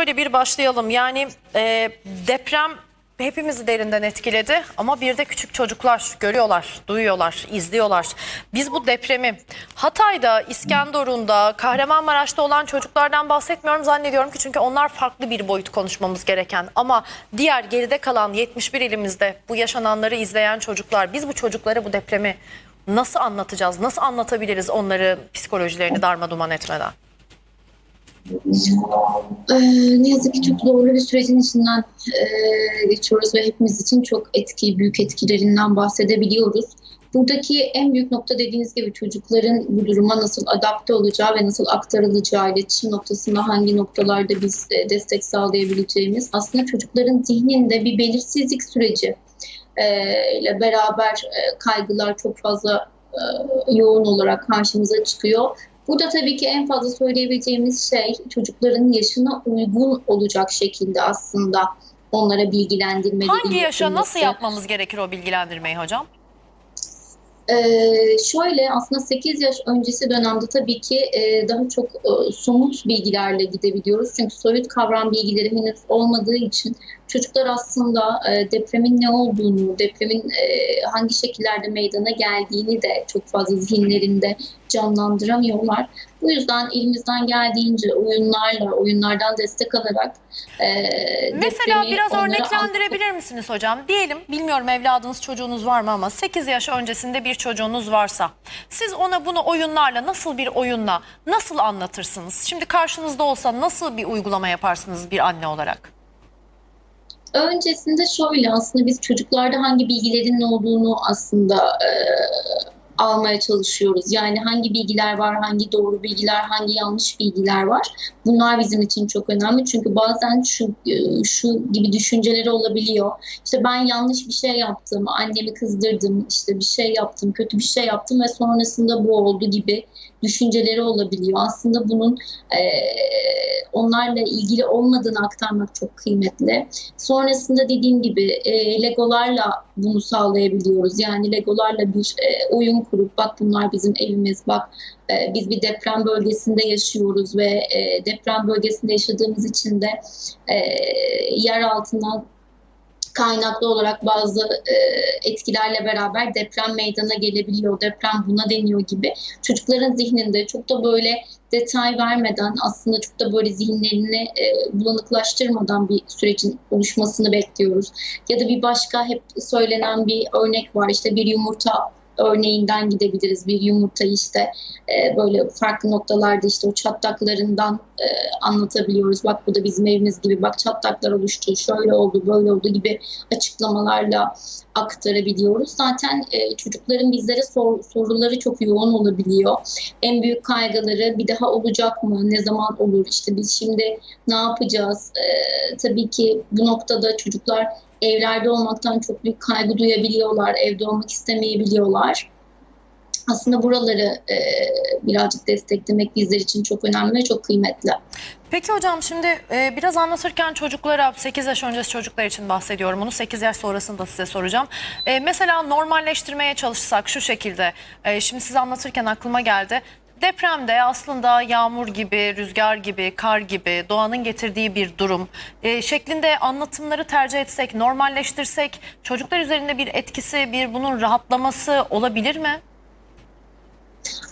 Şöyle bir başlayalım. Yani e, deprem hepimizi derinden etkiledi ama bir de küçük çocuklar görüyorlar, duyuyorlar, izliyorlar. Biz bu depremi Hatay'da, İskenderun'da, Kahramanmaraş'ta olan çocuklardan bahsetmiyorum zannediyorum ki çünkü onlar farklı bir boyut konuşmamız gereken. Ama diğer geride kalan 71 ilimizde bu yaşananları izleyen çocuklar, biz bu çocuklara bu depremi nasıl anlatacağız, nasıl anlatabiliriz onları psikolojilerini darmaduman etmeden? Ee, ne yazık ki çok zorlu bir sürecin içinden e, geçiyoruz ve hepimiz için çok etkili, büyük etkilerinden bahsedebiliyoruz. Buradaki en büyük nokta dediğiniz gibi çocukların bu duruma nasıl adapte olacağı ve nasıl aktarılacağı, iletişim noktasında hangi noktalarda biz e, destek sağlayabileceğimiz. Aslında çocukların zihninde bir belirsizlik süreci e, ile beraber e, kaygılar çok fazla yoğun olarak karşımıza çıkıyor. Burada tabii ki en fazla söyleyebileceğimiz şey çocukların yaşına uygun olacak şekilde aslında onlara bilgilendirmelerin Hangi yaşa nasıl yapmamız gerekir o bilgilendirmeyi hocam? Ee, şöyle aslında 8 yaş öncesi dönemde tabii ki e, daha çok e, somut bilgilerle gidebiliyoruz. Çünkü soyut kavram bilgileri henüz olmadığı için çocuklar aslında e, depremin ne olduğunu, depremin e, hangi şekillerde meydana geldiğini de çok fazla zihinlerinde canlandıramıyorlar. Bu yüzden elimizden geldiğince oyunlarla, oyunlardan destek alarak e, Mesela biraz örneklendirebilir misiniz hocam? Diyelim bilmiyorum evladınız çocuğunuz var mı ama 8 yaş öncesinde bir çocuğunuz varsa siz ona bunu oyunlarla nasıl bir oyunla nasıl anlatırsınız? Şimdi karşınızda olsa nasıl bir uygulama yaparsınız bir anne olarak? Öncesinde şöyle aslında biz çocuklarda hangi bilgilerin ne olduğunu aslında e, almaya çalışıyoruz. Yani hangi bilgiler var, hangi doğru bilgiler, hangi yanlış bilgiler var. Bunlar bizim için çok önemli. Çünkü bazen şu e, şu gibi düşünceleri olabiliyor. İşte ben yanlış bir şey yaptım, annemi kızdırdım, işte bir şey yaptım, kötü bir şey yaptım ve sonrasında bu oldu gibi düşünceleri olabiliyor. Aslında bunun e, onlarla ilgili olmadığını aktarmak çok kıymetli. Sonrasında dediğim gibi e, Legolarla bunu sağlayabiliyoruz. Yani Legolarla bir e, oyun kurup bak bunlar bizim evimiz, bak e, biz bir deprem bölgesinde yaşıyoruz ve e, deprem bölgesinde yaşadığımız için de e, yer altından kaynaklı olarak bazı e, etkilerle beraber deprem meydana gelebiliyor. Deprem buna deniyor gibi. Çocukların zihninde çok da böyle detay vermeden aslında çok da böyle zihinlerini e, bulanıklaştırmadan bir sürecin oluşmasını bekliyoruz. Ya da bir başka hep söylenen bir örnek var. İşte bir yumurta örneğinden gidebiliriz. Bir yumurtayı işte e, böyle farklı noktalarda işte o çatlaklarından e, anlatabiliyoruz. Bak bu da bizim evimiz gibi. Bak çatlaklar oluştu. Şöyle oldu, böyle oldu gibi açıklamalarla aktarabiliyoruz. Zaten e, çocukların bizlere sor, soruları çok yoğun olabiliyor. En büyük kaygıları bir daha olacak mı? Ne zaman olur? İşte biz şimdi ne yapacağız? E, tabii ki bu noktada çocuklar evlerde olmaktan çok büyük kaygı duyabiliyorlar. Evde olmak istemeyebiliyorlar. Aslında buraları e, birazcık desteklemek bizler için çok önemli ve çok kıymetli. Peki hocam şimdi e, biraz anlatırken çocuklara 8 yaş öncesi çocuklar için bahsediyorum. Bunu 8 yaş sonrasını da size soracağım. E, mesela normalleştirmeye çalışsak şu şekilde. E, şimdi size anlatırken aklıma geldi. Depremde aslında yağmur gibi, rüzgar gibi, kar gibi doğanın getirdiği bir durum e, şeklinde anlatımları tercih etsek, normalleştirsek çocuklar üzerinde bir etkisi, bir bunun rahatlaması olabilir mi?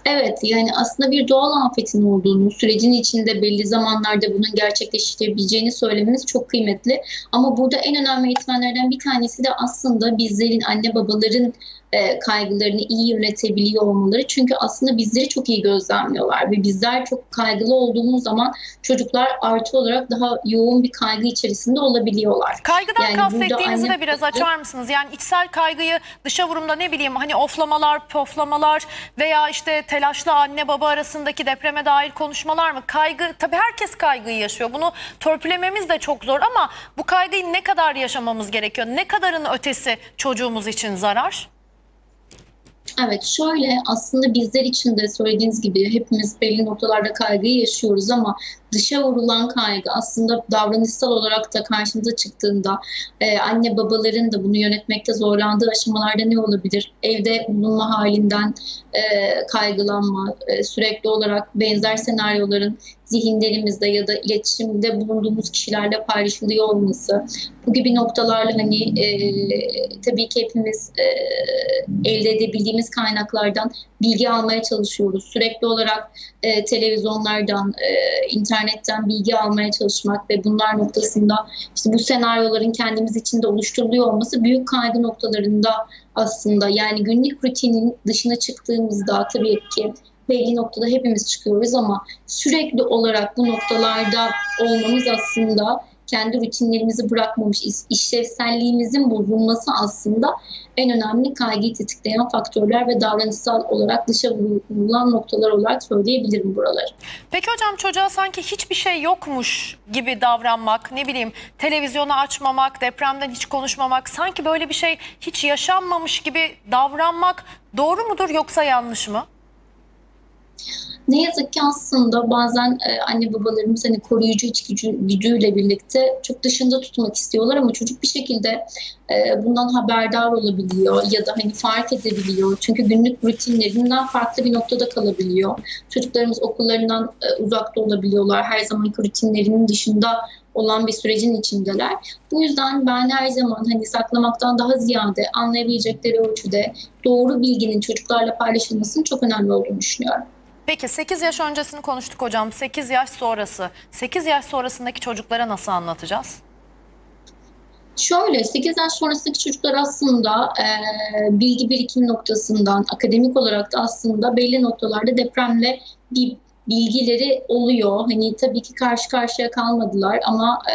Evet yani aslında bir doğal afetin olduğunu, sürecin içinde belli zamanlarda bunun gerçekleştirebileceğini söylememiz çok kıymetli. Ama burada en önemli etmenlerden bir tanesi de aslında bizlerin, anne babaların e, kaygılarını iyi yönetebiliyor olmaları. Çünkü aslında bizleri çok iyi gözlemliyorlar ve bizler çok kaygılı olduğumuz zaman çocuklar artı olarak daha yoğun bir kaygı içerisinde olabiliyorlar. Kaygıdan Yani kastettiğinizi anne de biraz açar mısınız? Yani içsel kaygıyı dışa vurumda ne bileyim hani oflamalar, poflamalar veya işte telaşlı anne baba arasındaki depreme dair konuşmalar mı? Kaygı tabii herkes kaygıyı yaşıyor. Bunu törpülememiz de çok zor ama bu kaygıyı ne kadar yaşamamız gerekiyor? Ne kadarın ötesi çocuğumuz için zarar? Evet şöyle aslında bizler için de söylediğiniz gibi hepimiz belli noktalarda kaygıyı yaşıyoruz ama dışa vurulan kaygı aslında davranışsal olarak da karşımıza çıktığında e, anne babaların da bunu yönetmekte zorlandığı aşamalarda ne olabilir? Evde bulunma halinden e, kaygılanma, e, sürekli olarak benzer senaryoların zihinlerimizde ya da iletişimde bulunduğumuz kişilerle paylaşılıyor olması. Bu gibi noktalarla hani e, tabii ki hepimiz e, elde edebildiğimiz kaynaklardan bilgi almaya çalışıyoruz. Sürekli olarak e, televizyonlardan, e, internetten bilgi almaya çalışmak ve bunlar noktasında işte bu senaryoların kendimiz içinde oluşturuluyor olması büyük kaygı noktalarında aslında. Yani günlük rutinin dışına çıktığımızda tabii ki belli noktada hepimiz çıkıyoruz ama sürekli olarak bu noktalarda olmamız aslında kendi rutinlerimizi bırakmamış, iş- işlevselliğimizin bozulması aslında en önemli kaygıyı tetikleyen faktörler ve davranışsal olarak dışa vurulan noktalar olarak söyleyebilirim buraları. Peki hocam çocuğa sanki hiçbir şey yokmuş gibi davranmak, ne bileyim televizyonu açmamak, depremden hiç konuşmamak, sanki böyle bir şey hiç yaşanmamış gibi davranmak doğru mudur yoksa yanlış mı? Ne yazık ki aslında bazen e, anne babalarımız hani koruyucu içgücü gücüyle birlikte çok dışında tutmak istiyorlar ama çocuk bir şekilde e, bundan haberdar olabiliyor ya da hani fark edebiliyor. Çünkü günlük rutinlerinden farklı bir noktada kalabiliyor. Çocuklarımız okullarından e, uzakta olabiliyorlar. Her zamanki rutinlerinin dışında olan bir sürecin içindeler. Bu yüzden ben her zaman hani saklamaktan daha ziyade anlayabilecekleri ölçüde doğru bilginin çocuklarla paylaşılmasının çok önemli olduğunu düşünüyorum. Peki 8 yaş öncesini konuştuk hocam. 8 yaş sonrası. 8 yaş sonrasındaki çocuklara nasıl anlatacağız? Şöyle 8 yaş sonrasındaki çocuklar aslında e, bilgi birikimi noktasından akademik olarak da aslında belli noktalarda depremle bir bilgileri oluyor. Hani tabii ki karşı karşıya kalmadılar ama e,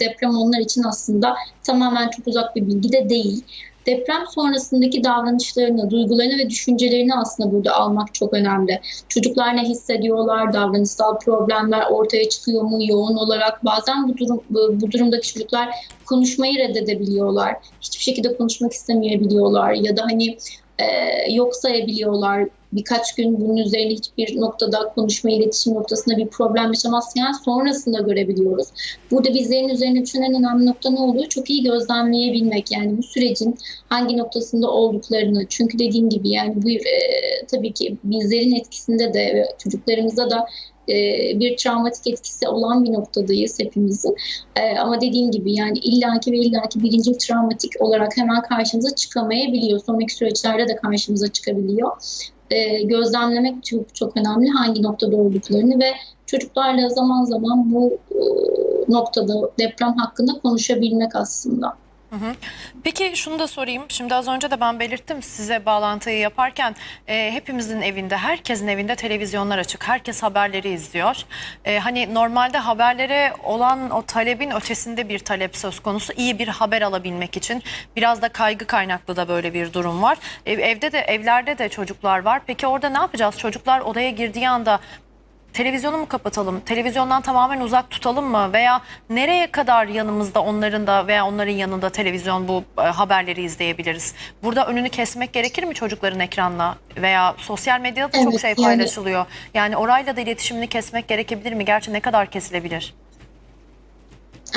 deprem onlar için aslında tamamen çok uzak bir bilgi de değil. Deprem sonrasındaki davranışlarını, duygularını ve düşüncelerini aslında burada almak çok önemli. Çocuklar ne hissediyorlar, davranışsal problemler ortaya çıkıyor mu yoğun olarak? Bazen bu durum bu, durumdaki çocuklar konuşmayı reddedebiliyorlar. Hiçbir şekilde konuşmak istemeyebiliyorlar ya da hani e, yok sayabiliyorlar. Birkaç gün bunun üzerine hiçbir noktada konuşma iletişim noktasında bir problem yaşamazken sonrasında görebiliyoruz. Burada bizlerin üzerine düşen en önemli nokta ne oluyor? Çok iyi gözlemleyebilmek. Yani bu sürecin hangi noktasında olduklarını. Çünkü dediğim gibi yani bu e, tabii ki bizlerin etkisinde de çocuklarımızda da bir travmatik etkisi olan bir noktadayız hepimizin. E, ama dediğim gibi yani illaki ve illaki birinci travmatik olarak hemen karşımıza çıkamayabiliyor. Sonraki süreçlerde de karşımıza çıkabiliyor. E, gözlemlemek çok çok önemli hangi noktada olduklarını ve çocuklarla zaman zaman bu e, noktada deprem hakkında konuşabilmek aslında. Peki şunu da sorayım. Şimdi az önce de ben belirttim size bağlantıyı yaparken e, hepimizin evinde, herkesin evinde televizyonlar açık. Herkes haberleri izliyor. E, hani normalde haberlere olan o talebin ötesinde bir talep söz konusu. İyi bir haber alabilmek için biraz da kaygı kaynaklı da böyle bir durum var. E, evde de evlerde de çocuklar var. Peki orada ne yapacağız? Çocuklar odaya girdiği anda Televizyonu mu kapatalım? Televizyondan tamamen uzak tutalım mı? Veya nereye kadar yanımızda onların da veya onların yanında televizyon bu e, haberleri izleyebiliriz? Burada önünü kesmek gerekir mi çocukların ekranla? Veya sosyal medyada da çok Evet, şey yani- paylaşılıyor. Yani orayla da iletişimini kesmek gerekebilir mi? Gerçi ne kadar kesilebilir?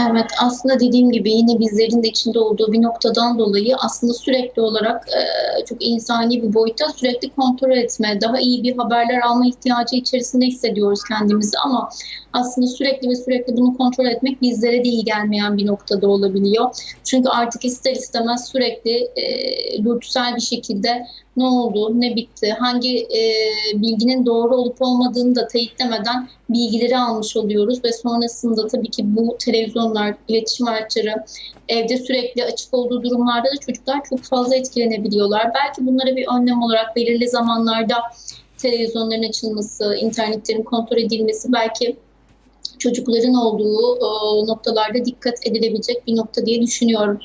Evet aslında dediğim gibi yine bizlerin de içinde olduğu bir noktadan dolayı aslında sürekli olarak e, çok insani bir boyutta sürekli kontrol etme, daha iyi bir haberler alma ihtiyacı içerisinde hissediyoruz kendimizi ama aslında sürekli ve sürekli bunu kontrol etmek bizlere de iyi gelmeyen bir noktada olabiliyor. Çünkü artık ister istemez sürekli e, dürtüsel bir şekilde ne oldu, ne bitti, hangi e, bilginin doğru olup olmadığını da teyitlemeden bilgileri almış oluyoruz ve sonrasında tabii ki bu televizyonlar, iletişim araçları evde sürekli açık olduğu durumlarda da çocuklar çok fazla etkilenebiliyorlar. Belki bunlara bir önlem olarak belirli zamanlarda televizyonların açılması, internetlerin kontrol edilmesi belki çocukların olduğu e, noktalarda dikkat edilebilecek bir nokta diye düşünüyorum.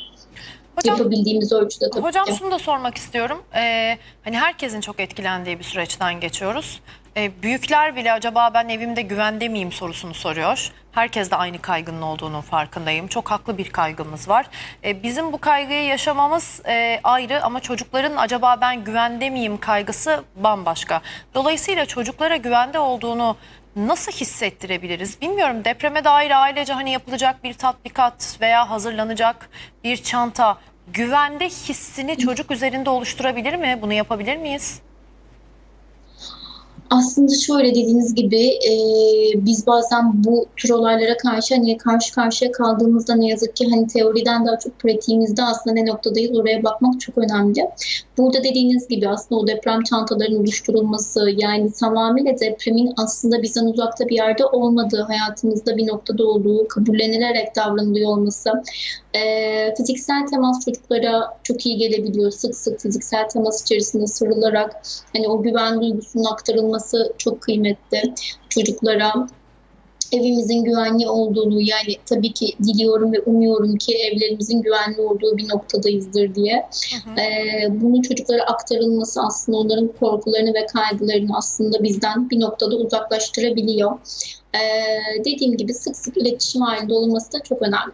Hocam Yapabildiğimiz ölçüde tabii Hocam ki. şunu da sormak istiyorum. Ee, hani herkesin çok etkilendiği bir süreçten geçiyoruz. Ee, büyükler bile acaba ben evimde güvende miyim sorusunu soruyor. Herkes de aynı kaygının olduğunun farkındayım. Çok haklı bir kaygımız var. Ee, bizim bu kaygıyı yaşamamız e, ayrı ama çocukların acaba ben güvende miyim kaygısı bambaşka. Dolayısıyla çocuklara güvende olduğunu nasıl hissettirebiliriz? Bilmiyorum depreme dair ailece hani yapılacak bir tatbikat veya hazırlanacak bir çanta güvende hissini çocuk üzerinde oluşturabilir mi? Bunu yapabilir miyiz? Aslında şöyle dediğiniz gibi e, biz bazen bu tür olaylara karşı hani karşı karşıya kaldığımızda ne yazık ki hani teoriden daha çok pratiğimizde aslında ne noktadayız oraya bakmak çok önemli. Burada dediğiniz gibi aslında o deprem çantalarının oluşturulması yani tamamıyla depremin aslında bizden uzakta bir yerde olmadığı, hayatımızda bir noktada olduğu, kabullenilerek davranılıyor olması, e, fiziksel temas çocuklara çok iyi gelebiliyor. Sık sık fiziksel temas içerisinde sarılarak hani o güven duygusunun aktarılması çok kıymetli çocuklara evimizin güvenli olduğunu yani tabii ki diliyorum ve umuyorum ki evlerimizin güvenli olduğu bir noktadayızdır diye. Ee, bunun çocuklara aktarılması aslında onların korkularını ve kaygılarını aslında bizden bir noktada uzaklaştırabiliyor. Ee, dediğim gibi sık sık iletişim halinde olması da çok önemli.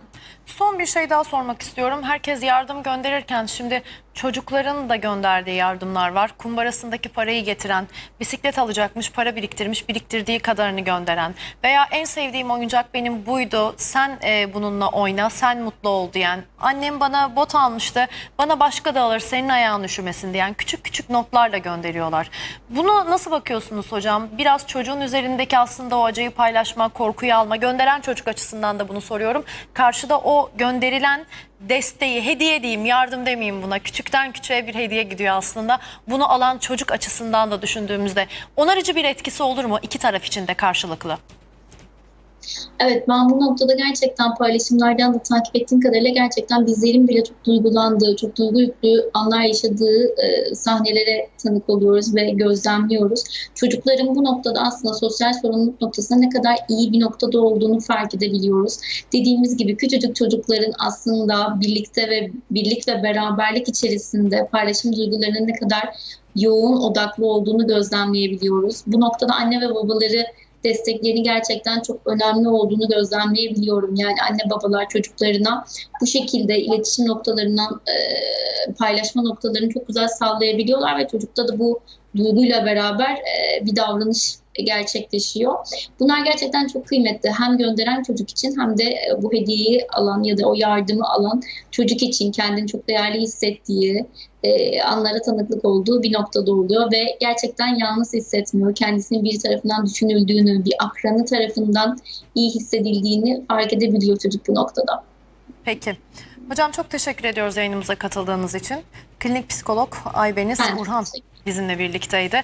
Son bir şey daha sormak istiyorum. Herkes yardım gönderirken şimdi çocukların da gönderdiği yardımlar var. Kumbarasındaki parayı getiren, bisiklet alacakmış, para biriktirmiş, biriktirdiği kadarını gönderen veya en sevdiğim oyuncak benim buydu, sen e, bununla oyna, sen mutlu ol diyen, annem bana bot almıştı, bana başka da alır, senin ayağın üşümesin diyen küçük küçük notlarla gönderiyorlar. Bunu nasıl bakıyorsunuz hocam? Biraz çocuğun üzerindeki aslında o acıyı paylaşma, korkuyu alma, gönderen çocuk açısından da bunu soruyorum. Karşıda o gönderilen desteği, hediye diyeyim, yardım demeyeyim buna. Küçükten küçüğe bir hediye gidiyor aslında. Bunu alan çocuk açısından da düşündüğümüzde onarıcı bir etkisi olur mu iki taraf için de karşılıklı? Evet ben bu noktada gerçekten paylaşımlardan da takip ettiğim kadarıyla gerçekten bizlerin bile çok duygulandığı, çok duygu yüklü anlar yaşadığı e, sahnelere tanık oluyoruz ve gözlemliyoruz. Çocukların bu noktada aslında sosyal sorumluluk noktasında ne kadar iyi bir noktada olduğunu fark edebiliyoruz. Dediğimiz gibi küçücük çocukların aslında birlikte ve birlik ve beraberlik içerisinde paylaşım duygularının ne kadar yoğun odaklı olduğunu gözlemleyebiliyoruz. Bu noktada anne ve babaları desteklerini gerçekten çok önemli olduğunu gözlemleyebiliyorum. Yani anne babalar çocuklarına bu şekilde iletişim noktalarından e, paylaşma noktalarını çok güzel sağlayabiliyorlar ve çocukta da bu duyguyla beraber e, bir davranış gerçekleşiyor. Bunlar gerçekten çok kıymetli. Hem gönderen çocuk için hem de e, bu hediyeyi alan ya da o yardımı alan çocuk için kendini çok değerli hissettiği, e, anlara tanıklık olduğu bir noktada oluyor ve gerçekten yalnız hissetmiyor. Kendisinin bir tarafından düşünüldüğünü, bir akranı tarafından iyi hissedildiğini fark edebiliyor çocuk bu noktada. Peki. Hocam çok teşekkür ediyoruz yayınımıza katıldığınız için. Klinik psikolog Aybeniz Ben Urhan bizimle birlikteydi.